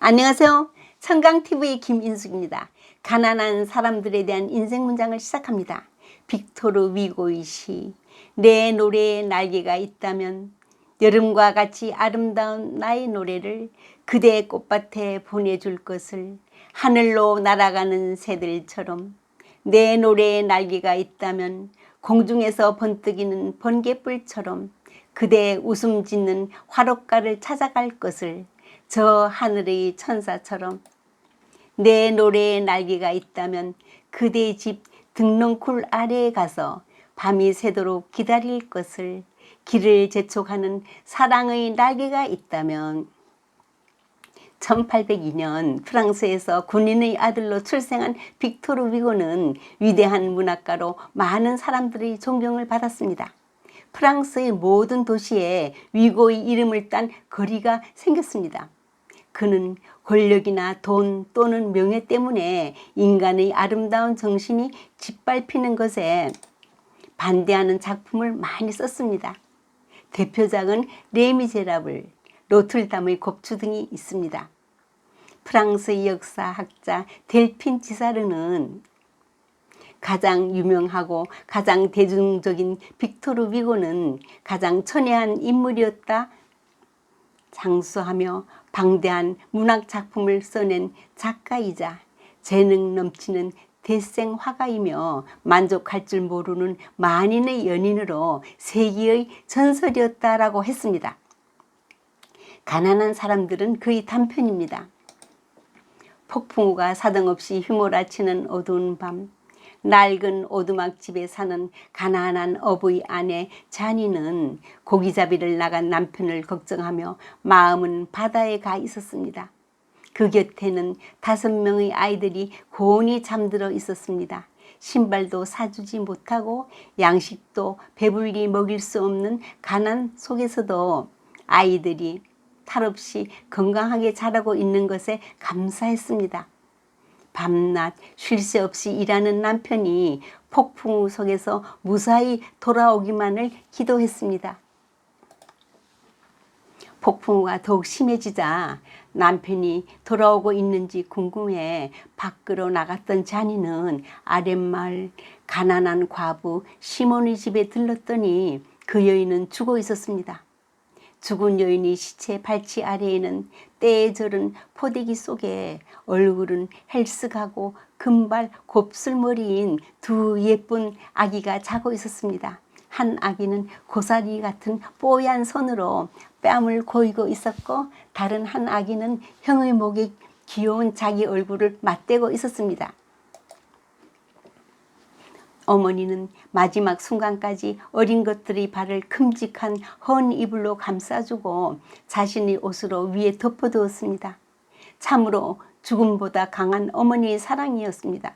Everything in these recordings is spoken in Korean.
안녕하세요. 청강TV 김인숙입니다. 가난한 사람들에 대한 인생 문장을 시작합니다. 빅토르 위고의 시. 내 노래에 날개가 있다면 여름과 같이 아름다운 나의 노래를 그대의 꽃밭에 보내줄 것을 하늘로 날아가는 새들처럼 내 노래에 날개가 있다면 공중에서 번뜩이는 번개불처럼 그대의 웃음 짓는 화롯가를 찾아갈 것을 저 하늘의 천사처럼 내 노래에 날개가 있다면 그대의 집 등렁굴 아래에 가서 밤이 새도록 기다릴 것을 길을 재촉하는 사랑의 날개가 있다면 1802년 프랑스에서 군인의 아들로 출생한 빅토르 위고는 위대한 문학가로 많은 사람들의 존경을 받았습니다. 프랑스의 모든 도시에 위고의 이름을 딴 거리가 생겼습니다. 그는 권력이나 돈 또는 명예 때문에 인간의 아름다운 정신이 짓밟히는 것에 반대하는 작품을 많이 썼습니다. 대표작은 레미제라블, 로틀담의 곡주 등이 있습니다. 프랑스의 역사학자 델핀 지사르는 가장 유명하고 가장 대중적인 빅토르 위고는 가장 천혜한 인물이었다 장수하며 방대한 문학 작품을 써낸 작가이자 재능 넘치는 대생 화가이며 만족할 줄 모르는 만인의 연인으로 세기의 전설이었다라고 했습니다. 가난한 사람들은 그의 단편입니다. 폭풍우가 사정없이 휘몰아치는 어두운 밤, 낡은 오두막 집에 사는 가난한 어부의 아내 자니는 고기잡이를 나간 남편을 걱정하며 마음은 바다에 가 있었습니다. 그 곁에는 다섯 명의 아이들이 고온히 잠들어 있었습니다. 신발도 사주지 못하고 양식도 배불리 먹일 수 없는 가난 속에서도 아이들이 탈없이 건강하게 자라고 있는 것에 감사했습니다. 밤낮 쉴 새 없이 일하는 남편이 폭풍 속에서 무사히 돌아오기만을 기도했습니다. 폭풍우가 더욱 심해지자 남편이 돌아오고 있는지 궁금해 밖으로 나갔던 자니는 아랫마을 가난한 과부 시몬의 집에 들렀더니 그 여인은 죽어 있었습니다. 죽은 여인이 시체 발치 아래에는 때에 절은 포대기 속에 얼굴은 헬쓱하고 금발 곱슬머리인 두 예쁜 아기가 자고 있었습니다. 한 아기는 고사리 같은 뽀얀 손으로 뺨을 고이고 있었고 다른 한 아기는 형의 목에 귀여운 자기 얼굴을 맞대고 있었습니다. 어머니는 마지막 순간까지 어린 것들의 발을 큼직한 헌 이불로 감싸주고 자신의 옷으로 위에 덮어두었습니다. 참으로 죽음보다 강한 어머니의 사랑이었습니다.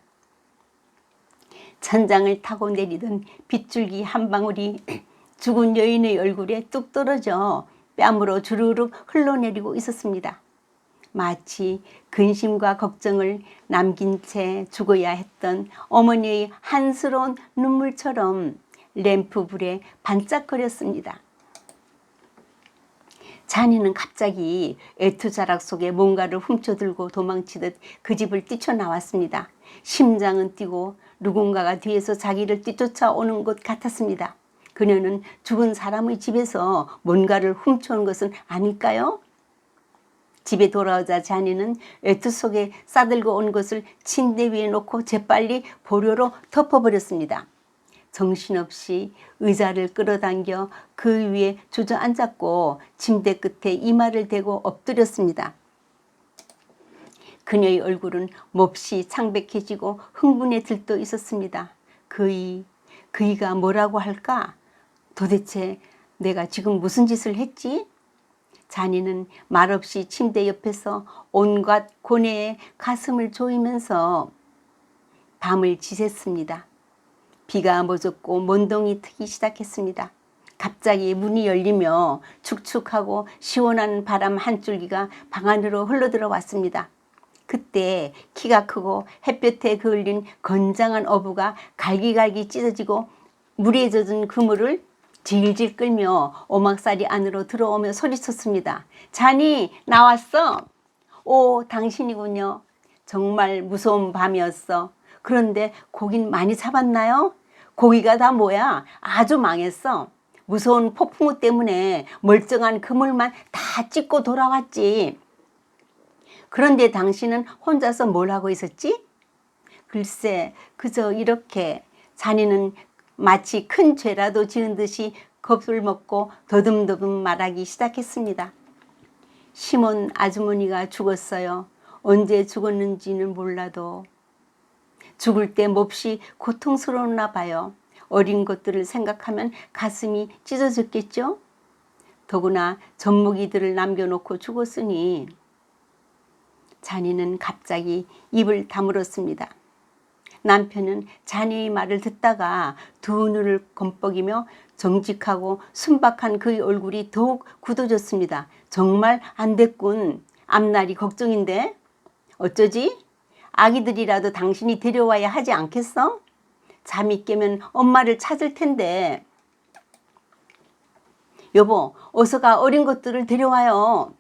천장을 타고 내리던 빗줄기 한 방울이 죽은 여인의 얼굴에 뚝 떨어져 뺨으로 주르륵 흘러내리고 있었습니다. 마치 근심과 걱정을 남긴 채 죽어야 했던 어머니의 한스러운 눈물처럼 램프 불에 반짝거렸습니다. 자니는 갑자기 애투자락 속에 뭔가를 훔쳐들고 도망치듯 그 집을 뛰쳐나왔습니다. 심장은 뛰고 누군가가 뒤에서 자기를 뛰쫓아오는 것 같았습니다. 그녀는 죽은 사람의 집에서 뭔가를 훔쳐온 것은 아닐까요? 집에 돌아오자 자니는 외투 속에 싸들고 온 것을 침대 위에 놓고 재빨리 보료로 덮어버렸습니다. 정신없이 의자를 끌어당겨 그 위에 주저앉았고 침대 끝에 이마를 대고 엎드렸습니다. 그녀의 얼굴은 몹시 창백해지고 흥분에 들떠 있었습니다. 그이, 그이가 뭐라고 할까? 도대체 내가 지금 무슨 짓을 했지? 자니는 말없이 침대 옆에서 온갖 고뇌에 가슴을 조이면서 밤을 지샜습니다. 비가 멎었고 먼동이 트기 시작했습니다. 갑자기 문이 열리며 축축하고 시원한 바람 한 줄기가 방 안으로 흘러들어왔습니다. 그때 키가 크고 햇볕에 그을린 건장한 어부가 갈기갈기 찢어지고 물에 젖은 그물을 질질 끌며 오막살이 안으로 들어오며 소리쳤습니다. 자니 나왔어. 오, 당신이군요. 정말 무서운 밤이었어. 그런데 고긴 많이 잡았나요? 고기가 다 뭐야? 아주 망했어. 무서운 폭풍우 때문에 멀쩡한 그물만 다 찢고 돌아왔지. 그런데 당신은 혼자서 뭘 하고 있었지? 글쎄, 그저 이렇게 자네는 마치 큰 죄라도 지은 듯이 겁을 먹고 더듬더듬 말하기 시작했습니다. 시몬 아주머니가 죽었어요. 언제 죽었는지는 몰라도 죽을 때 몹시 고통스러웠나 봐요. 어린 것들을 생각하면 가슴이 찢어졌겠죠? 더구나 젖먹이들을 남겨놓고 죽었으니 자니는 갑자기 입을 다물었습니다. 남편은 자니의 말을 듣다가 두 눈을 검뻑이며 정직하고 순박한 그의 얼굴이 더욱 굳어졌습니다. 정말 안 됐군. 앞날이 걱정인데 어쩌지? 아기들이라도 당신이 데려와야 하지 않겠어? 잠이 깨면 엄마를 찾을 텐데. 여보, 어서 가 어린 것들을 데려와요.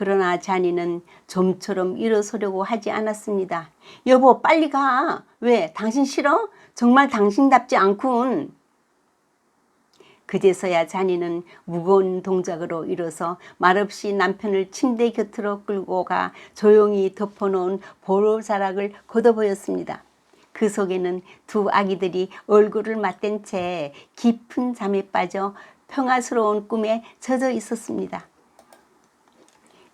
그러나 자니는 좀처럼 일어서려고 하지 않았습니다. 여보, 빨리 가. 왜? 당신 싫어? 정말 당신답지 않군. 그제서야 자니는 무거운 동작으로 일어서 말없이 남편을 침대 곁으로 끌고 가 조용히 덮어놓은 보로자락을 걷어보였습니다. 그 속에는 두 아기들이 얼굴을 맞댄 채 깊은 잠에 빠져 평화스러운 꿈에 젖어 있었습니다.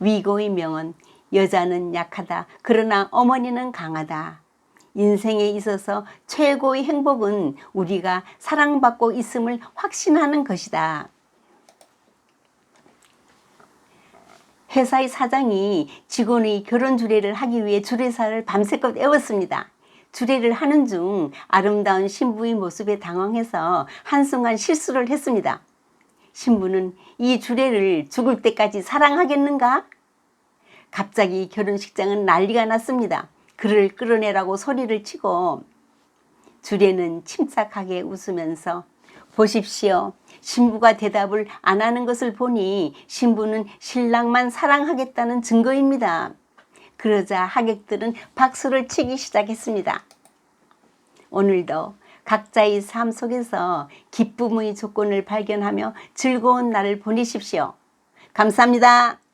위고의 명언, 여자는 약하다. 그러나 어머니는 강하다. 인생에 있어서 최고의 행복은 우리가 사랑받고 있음을 확신하는 것이다. 회사의 사장이 직원의 결혼 주례를 하기 위해 주례사를 밤새껏 애웠습니다. 주례를 하는 중 아름다운 신부의 모습에 당황해서 한순간 실수를 했습니다. 신부는 이 주례를 죽을 때까지 사랑하겠는가? 갑자기 결혼식장은 난리가 났습니다. 그를 끌어내라고 소리를 치고 주례는 침착하게 웃으면서 보십시오. 신부가 대답을 안 하는 것을 보니 신부는 신랑만 사랑하겠다는 증거입니다. 그러자 하객들은 박수를 치기 시작했습니다. 오늘도 각자의 삶 속에서 기쁨의 조건을 발견하며 즐거운 날을 보내십시오. 감사합니다.